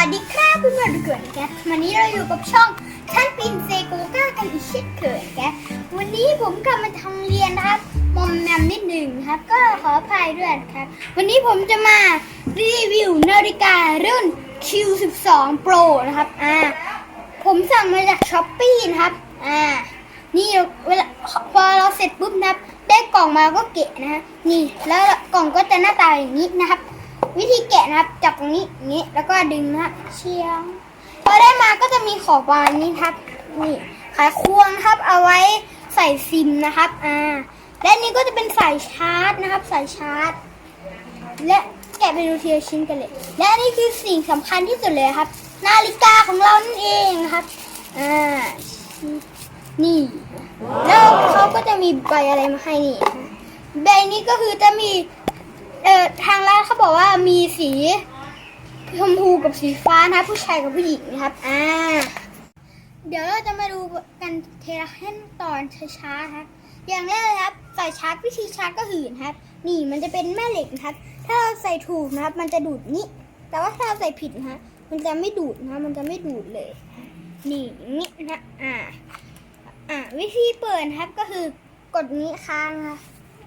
วัสดีครับเพื่อนๆทุกคนนะครับวันนี้เราอยู่กับช่องท่านปินเซโกก้ากันอีกเช่นเคยครับวันนี้ผมกำลังทำเรียนนะครับมอมแมมนิดหนึ่งนะครับ ก็ขออภัยด้วยนะครับ วันนี้ผมจะมารีวิวนาฬิการุ่น Q12 Pro นะครับอ่าผมสั่งมาจากช้อปปี้นะครับอ่านี่เวลาพอเราเสร็จปุ๊บนะครับได้กล่องมาก็เกะนะฮะนี่แล้วกล่องก็จะหน้าตาอย่างนี้นะครับ วิธีแกะนะครับจับตรงนี้นี้แล้วก็ดึงนะครับเชียงพอได้มาก็จะมีขอบวางนี้ครับนี่ไขควงครับเอาไว้ใส่ซิมนะครับอ่าและนี่ก็จะเป็นสายชาร์จนะครับสายชาร์จ และแกะไปดูทีละชิ้นกันเลย และอันนี่คือสิ่งสำคัญที่สุดเลยครับ นาฬิกาของเรานั่นเองครับอ่านี่แล้วเขาก็จะมีใบอะไรมาให้นี่ใบนี้ก็คือจะมี เอ่อทางร้านเขาบอกว่ามีสีชมพูกับสีฟ้านะผู้ชายกับผู้หญิงนะครับ อ่า เดี๋ยวเราจะมาดูกันเทละขั้นตอนช้าๆครับ อย่างแรกเลยครับใสายชาร์จวิธีชาร์จก็หืนครับ นี่มันจะเป็นแม่เหล็กนะครับ ถ้าเราใส่ถูกนะครับ มันจะดูดนี้ แต่ว่าถ้าเราใส่ผิดนะมันจะไม่ดูดนะ มันจะไม่ดูดเลย นี่นี้นะอ่า อ่า วิธีเปิดครับก็คือกดนี้ค้างนะ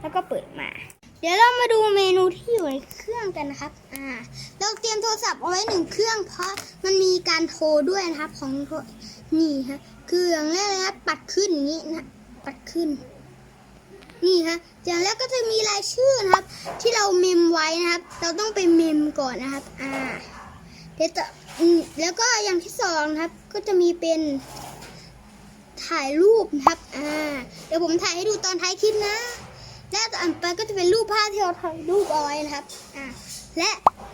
แล้วก็เปิดมา เดี๋ยวเรามาดูเมนูที่อยู่ในเครื่องกันนะครับ อ่า เราเตรียมโทรศัพท์เอาไว้หนึ่งเครื่อง เพราะมันมีการโทรด้วยนะครับของนี่ฮะ คืออย่างแรกเลยครับปัดขึ้นอย่างนี้นะ ปัดขึ้น นี่ฮะ อย่างแรกก็จะมีรายชื่อนะครับ ที่เราเมมไว้นะครับ เราต้องไปเมมก่อนนะครับ อ่า เดี๋ยวจะอืมแล้วก็อย่างที่สองนะครับ ก็จะมีเป็นถ่ายรูปนะครับ อ่า เดี๋ยวผมถ่ายให้ดูตอนท้ายคลิปนะ และต่อไปก็จะเป็นรูปภาพที่เราถ่ายรูปเอาไว้นะครับอ่าและ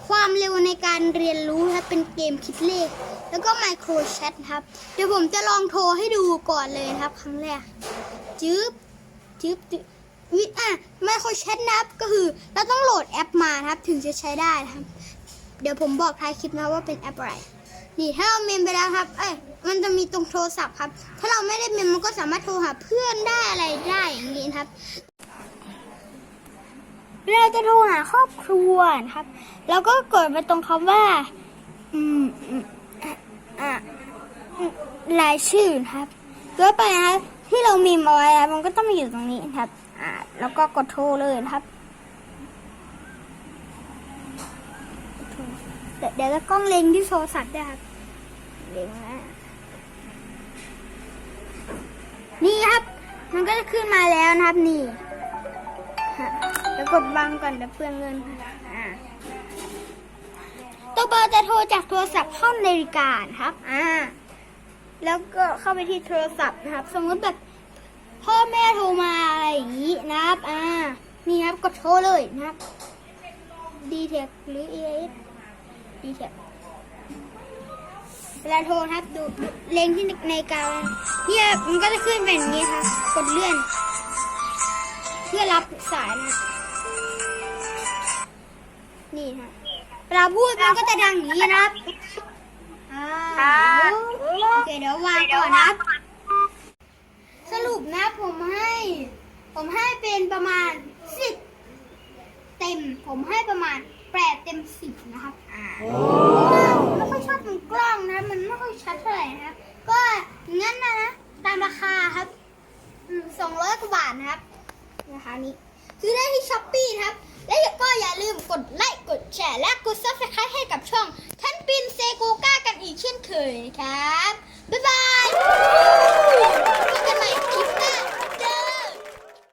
ความเร็วในการเรียนรู้ครับเป็นเกมคิดเลข แล้วก็ไมโครแชทครับ เดี๋ยวผมจะลองโทรให้ดูก่อนเลยครับ ครั้งแรกจึ๊บจึ๊บวิอะไมโครแชทนะครับก็คือเราต้องโหลดแอปมานะครับ ถึงจะใช้ได้นะครับ เดี๋ยวผมบอกท้ายคลิปนะว่าเป็นแอปอะไรนี่ถ้าเราเมมไปแล้วครับ เอ้ยมันจะมีตรงโทรศัพท์ครับ ถ้าเราไม่ได้เมมมันก็สามารถโทรหาเพื่อนได้อะไรได้อย่างนี้ครับ เราจะโทรหาครอบครัวนะครับ แล้วก็กดไปตรงคำว่า อืมอะรายชื่อนะครับก็ไปนะครับที่เรามีมาไว้แล้วมันก็ต้องมาอยู่ตรงนี้นะครับ อ่า แล้วก็กดโทรเลยนะครับเดี๋ยวเดี๋ยวจะกล้องเล็งที่โทรศัพท์ด้วยครับ เล็งนะ นี่ครับ มันก็จะขึ้นมาแล้วนะครับนี่ กดบังก่อนเดี๋ยวเปลืองเงินอ่าตัวเบอร์จะโทรจากโทรศัพท์เข้านาฬิกาครับ อ่า แล้วก็เข้าไปที่โทรศัพท์นะครับ สมมติแบบพ่อแม่โทรมาอะไรอย่างนี้นะครับ อ่า นี่ครับกดโทรเลยนะครับ d t เทหรือ e s d t เทเวลาโทรครับดูเลงที่ในกาวเนี่ยมันก็จะขึ้นเป็นอย่างนี้ครับ กดเลื่อน เพื่อรับสายนะ นี่ฮะเวลาพูดมันก็จะดังอย่างนี้นะครับอ่าโอเคเดี๋ยววางก่อนนะครับ สรุปนะผมให้ ผมให้เป็นประมาณสิบเต็ม ผมให้ประมาณแปดเต็มสิบนะครับอ่าผมไม่ค่อยชอบมันกล้องนะ มันไม่ค่อยชัดเท่าไหร่นะครับ ก็งั้นนะนะตามราคาครับสองร้อยกว่าบาทนะครับนะคะนี้ ซื้อได้ที่ช้อปปี้ครับ และก็อย่าลืมกดไลค์กดแชร์และกดซับสไครต์ให้กับช่องท่านปินเซโกก้ากันอีกเช่นเคยนะครับ